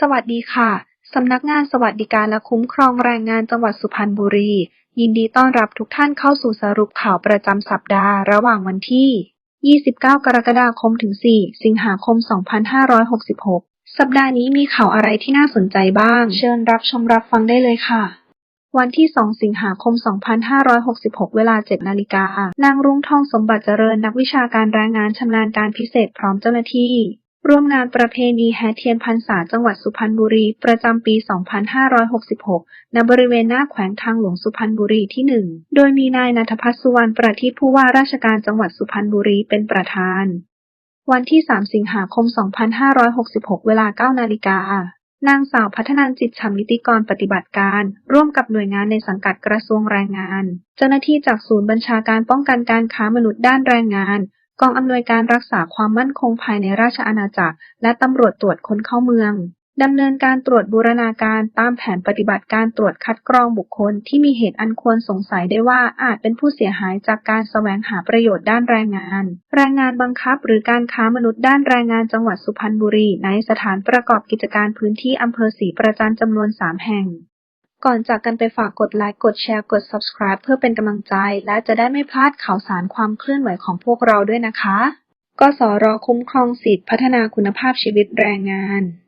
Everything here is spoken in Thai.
สวัสดีค่ะ สำนักงานสวัสดิการและคุ้มครองแรงงานจังหวัดสุพรรณบุรี ยินดีต้อนรับทุกท่านเข้าสู่สรุปข่าวประจำสัปดาห์ ระหว่างวันที่ 29 กรกฎาคมถึง 4 สิงหาคม 2566 สัปดาห์นี้มีข่าวอะไรที่น่าสนใจบ้าง เชิญรับชมรับฟังได้เลยค่ะวันที่ 2 สิงหาคม 2566 เวลา 7 นาฬิกา นางรุ่งทองสมบัติเจริญนักวิชาการแรงงานชำนาญการพิเศษพร้อมเจ้าหน้าที่ ร่วมงานประเพณีแห่เทียนพรรษาจังหวัดสุพรรณบุรี ประจำปี 2566 ณ บริเวณหน้าแขวงทางหลวงสุพรรณบุรีที่ 1 โดยมีนายณัฐพัฒน์สุวรรณประทีปผู้ว่าราชการจังหวัดสุพรรณบุรีเป็นประธาน วันที่ 3 สิงหาคม 2566 เวลา 9 นาฬิกานางสาวพัฒนันจิตฉ่ำนิติกรปฏิบัติการ ร่วมกับหน่วยงานในสังกัดกระทรวงแรงงาน เจ้าหน้าที่จากศูนย์บัญชาการป้องกันการค้ามนุษย์ด้านแรงงาน กองอำนวยการรักษาความมั่นคงภายในราชอาณาจักร และตำรวจตรวจคนเข้าเมืองดำเนินการตรวจบูรณาการตามแผนปฏิบัติการตรวจคัดกรองบุคคลที่มีเหตุอันควรสงสัยได้ว่าอาจเป็นผู้เสียหายจากการแสวงหาประโยชน์ด้านแรงงาน แรงงานบังคับหรือการค้ามนุษย์ด้านแรงงานจังหวัดสุพรรณบุรี ในสถานประกอบกิจการพื้นที่อำเภอศรีประจันจำนวน 3 แห่ง ก่อนจากกันไปฝากกดไลค์ กดแชร์ กด subscribe เพื่อเป็นกำลังใจ และจะได้ไม่พลาดข่าวสารความเคลื่อนไหวของพวกเราด้วยนะคะกสรคุ้มครองสิทธิพัฒนาคุณภาพชีวิตแรงงาน